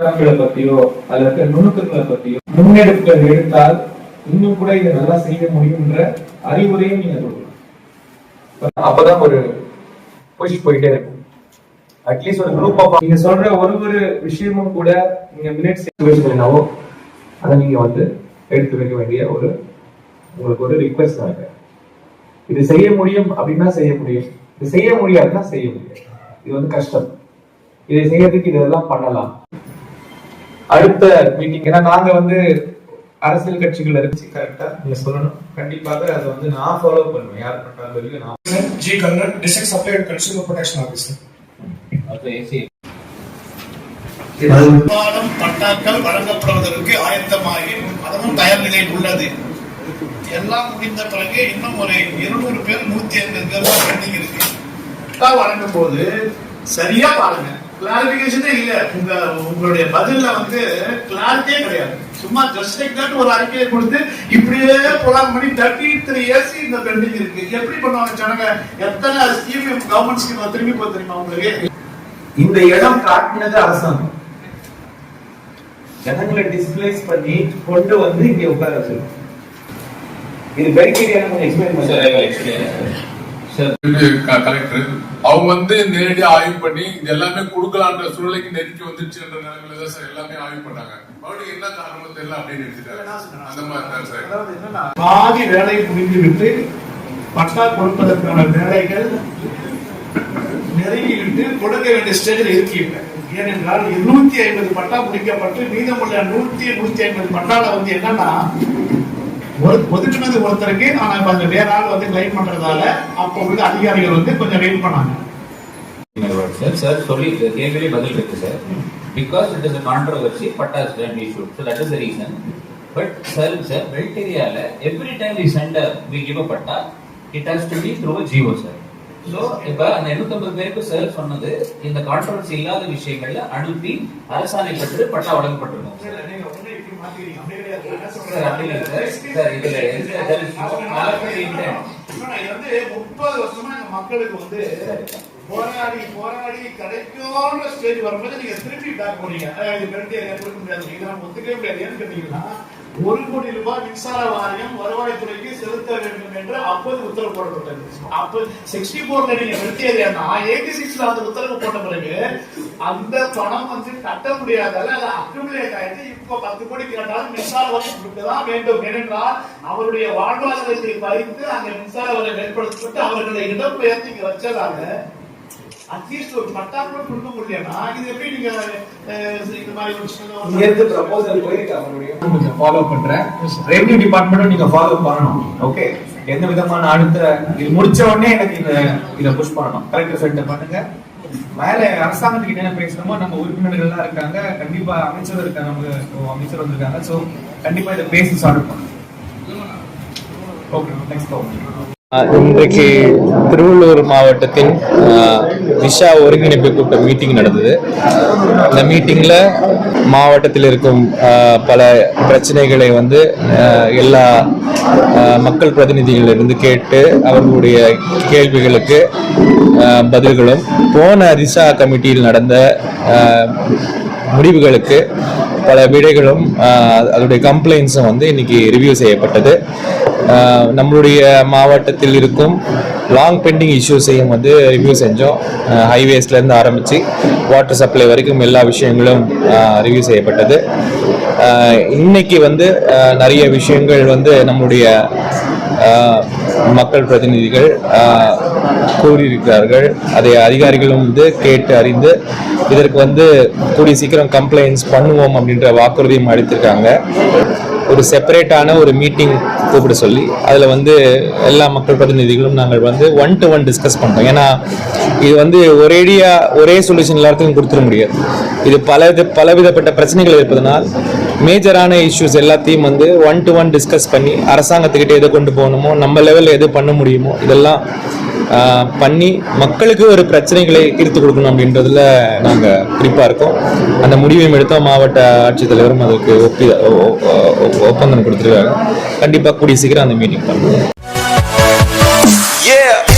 புத்தகங்களை பத்தியோ அதுல இருக்க நுணுக்கங்களை பத்தியோ முன்னெடுப்புகள் எடுத்தால் இன்னும் கூட இதை நல்லா செய்ய முடியும்ன்ற அறிவுரையும் நீங்க கொடுக்கலாம் அப்பதான் ஒரு புஷ் போயிட்டே இருக்கும். அட்லீஸ்ட் ஒரு குரூப் ஆஃப் நீங்க சொல்ற ஒரு ஒரு விஷயமும் கூட நீங்க மினிட் சிச்சுவேஷனாவோ அதை நீங்க வந்து எடுத்து வைக்க வேண்டிய ஒரு உங்களுக்கு ஒரு ரிக்வெஸ்ட் தான் இது. இது செய்ய முடியும் அப்படின்னா செய்ய முடியும். இது செய்ய முடியாதுன்னா செய்ய முடியாது. இது வந்து கஷ்டம். இதை செய்யறதுக்கு இதெல்லாம் பண்ணலாம். அடுத்த மீட்டிங் ஏன்னா நாங்க வந்து அரசியல் கட்சிகள் இருந்துச்சு கரெக்டா நீங்க சொல்லணும். கண்டிப்பாக அதை வந்து நான் ஃபாலோ பண்ணுவேன். யார் பண்றாங்க வரைக்கும் நான் G Kannan district supply and consumer protection officer பட்டாக்கள் வழங்கப்படுவதற்கு ஆயத்தமாகி அதுவும் தயார் நிலையில் உள்ளது. எல்லாம் முடிந்த பிறகு இன்னும் ஒரு இருநூறு பேர் நூத்தி ஐம்பது பேர் தான் பெண்டிங் இருக்கு வழங்கும் போது சரியா பாருங்க. கிளாரிபிகேஷனே இல்ல. உங்க உங்களுடைய பதில்ல வந்து கிளாரிட்டியே கிடையாது. சும்மா ஜஸ்ட் லைக் தட் ஒரு அறிக்கையை கொடுத்து இப்படியே புலான் பண்ணி தேர்ட்டி த்ரீ இயர்ஸ் இந்த பெண்டிங் இருக்கு. எப்படி பண்ணுவாங்க ஜனங்க? எத்தனை ஸ்கீம் கவர்மெண்ட் ஸ்கீம் திரும்பி போக தெரியுமா உங்களுக்கு? இந்த இடம் காட்டினது அரசாங்கம். ஜனங்களை டிஸ்பிளேஸ் பண்ணி கொண்டு வந்து இங்க உட்கார வச்சிருக்கோம். இது கொஞ்சம் எக்ஸ்பிளைன் பண்ணுங்க கலெக்டர் அவங்க வந்து நேரடியா ஆய்வு பண்ணி இது எல்லாமே கொடுக்கலான்ற சூழ்நிலைக்கு நெருக்கி வந்துருச்சுன்ற நிலைமையில தான் சார் எல்லாமே ஆய்வு பண்ணாங்க. மறுபடியும் என்ன காரணமோ தெரியல அப்படின்னு எடுத்துட்டாங்க அந்த மாதிரி தான் சார் அதாவது என்னன்னா, பாதி வேலை முடிந்து விட்டு பட்டா கொடுப்பதற்கான வேலைகள் நெருங்கிவிட்டு கொடுக்க வேண்டிய ஸ்டேஜில் இருக்கீங்க ஏனென்றால் இருநூத்தி ஐம்பது பட்டா முடிக்கப்பட்டு மீதமுள்ள நூத்தி நூத்தி ஐம்பது பட்டால வந்து என்னன்னா ஒரு ஒதுக்குனது ஒருத்தருக்கு ஆனா அந்த வேற ஆள் வந்து கிளைம் பண்றதால அப்போ உள்ள அதிகாரிகள் வந்து கொஞ்சம் வெயிட் பண்ணாங்க. சார் சார் சொல்லி கேள்வியிலே பதில் இருக்கு sir. Because it is controversy patta stand issue so that is the reason but sir sir belt ஏரியால every time we sent we give a patta it has to be through geo sir so இப்ப அந்த 850 பேருக்கு sir சொன்னது இந்த controversy இல்லாத விஷயங்கள்ல அனுப்பி அரசாணை பெற்று பட்டா வழங்கப்பட்டிருக்கும். சார் அப்படி இல்லை சார் சார் இதுல முப்பது வருஷமா மக்களுக்கு வந்து போராடி போராடி கடைக்கான ஸ்டேஜ் வரும்போது நீங்க திருப்பி பேக் போறீங்க. இது பெருட்டி கொடுக்க முடியாது. இது நம்ம ஒத்துக்கவே முடியாது. ஏன்னு கேட்டீங்கன்னா ஒரு கோடி ரூபாய் மின்சார வாரியம் வருவாய்த்துறைக்கு செலுத்த வேண்டும் என்று அப்போது உத்தரவு போடப்பட்டது. அப்போ சிக்ஸ்டி போர்ல நீங்க பெருட்டி எயிட்டி சிக்ஸ்ல அந்த உத்தரவு போட்ட பிறகு அந்த பணம் வந்து கட்ட முடியாதால அது அக்குமுலேட் ஆயிட்டு இப்போ பத்து கோடி கேட்டாலும் மின்சார வாரியம் கொடுக்கதான் வேண்டும். ஏனென்றால் அவருடைய வாழ்வாதாரத்தை வைத்து அந்த மின்சார வாரியம் ஏற்படுத்திவிட்டு அவர்களை இடம்பெயர்த்து இங்க வச்சதால அட்லீஸ்ட் ஒரு பட்டா கூட கொடுக்க முடியலன்னா இது எப்படி நீங்க இந்த மாதிரி ஒரு இங்க இருந்து ப்ரப்போசல் போயிருக்கு கொஞ்சம் ஃபாலோ பண்றேன். ரெவென்யூ டிபார்ட்மெண்ட்டும் நீங்க ஃபாலோ பண்ணணும். ஓகே எந்த விதமான அடுத்த இது முடிச்ச உடனே எனக்கு இந்த இத புஷ் பண்ணணும். கலெக்டர் சைட்ல பண்ணுங்க. மேல அரசாங்கத்துக்கு என்ன பேசணுமோ நம்ம உறுப்பினர்கள் எல்லாம் இருக்காங்க. கண்டிப்பா அமைச்சர் இருக்காங்க நமக்கு அமைச்சர் வந்திருக்காங்க. சோ கண்டிப்பா இதை பேசி சால்வ் பண்ணணும். ஓகே நெக்ஸ்ட் ஆஹ் இன்றைக்கு திருவள்ளூர் மாவட்டத்தின் விஷா ஒருங்கிணைப்பு கூட்ட மீட்டிங் நடந்தது. இந்த மீட்டிங்கில் மாவட்டத்தில் இருக்கும் பல பிரச்சனைகளை வந்து எல்லா மக்கள் பிரதிநிதிகளிலிருந்து கேட்டு அவர்களுடைய கேள்விகளுக்கு பதில்களும் போன திசா கமிட்டியில் நடந்த முடிவுகளுக்கு பல விடைகளும் அதோடைய கம்ப்ளைண்ட்ஸும் வந்து இன்னைக்கு ரிவ்யூ செய்யப்பட்டது. நம்மளுடைய மாவட்டத்தில் இருக்கும் லாங் பெண்டிங் இஷ்யூஸையும் வந்து ரிவ்யூ செஞ்சோம். ஹைவேஸ்லேருந்து ஆரம்பித்து வாட்டர் சப்ளை வரைக்கும் எல்லா விஷயங்களும் ரிவ்யூ செய்யப்பட்டது. இன்னைக்கு வந்து நிறைய விஷயங்கள் வந்து நம்மளுடைய மக்கள் பிரதிநிதிகள் கூறியிருக்கிறார்கள். அதை அதிகாரிகளும் வந்து கேட்டு அறிந்து இதற்கு வந்து கூடிய சீக்கிரம் கம்ப்ளைண்ட்ஸ் பண்ணுவோம் அப்படின்ற வாக்குறுதியும் அளித்திருக்காங்க. ஒரு செப்பரேட்டான ஒரு மீட்டிங் கூப்பிட சொல்லி அதில் வந்து எல்லா மக்கள் பிரதிநிதிகளும் நாங்கள் வந்து ஒன் டு ஒன் டிஸ்கஸ் பண்ணுறோம் ஏன்னா இது வந்து ஒரேடியா ஒரே சொல்யூஷன் எல்லாத்துக்கும் கொடுத்துட முடியாது. இது பல வித பலவிதப்பட்ட பிரச்சனைகள் இருப்பதனால் மேஜரான இஷ்யூஸ் எல்லாத்தையும் வந்து ஒன் டு ஒன் டிஸ்கஸ் பண்ணி அரசாங்கத்துக்கிட்ட எதை கொண்டு போகணுமோ நம்ம லெவலில் எது பண்ண முடியுமோ இதெல்லாம் பண்ணி மக்களுக்கு ஒரு பிரச்சனைகளை தீர்த்து கொடுக்கணும் அப்படின்றதுல நாங்கள் குறிப்பாக இருக்கோம். அந்த முடிவையும் எடுத்தோம். மாவட்ட ஆட்சித்தலைவரும் அதுக்கு ஒப்பி ஒ- ஒப்பந்தம் கொடுத்துருக்காங்க. கண்டிப்பாக கூடிய சீக்கிரம் அந்த மீட்டிங் பண்ணுவோம் Yeah.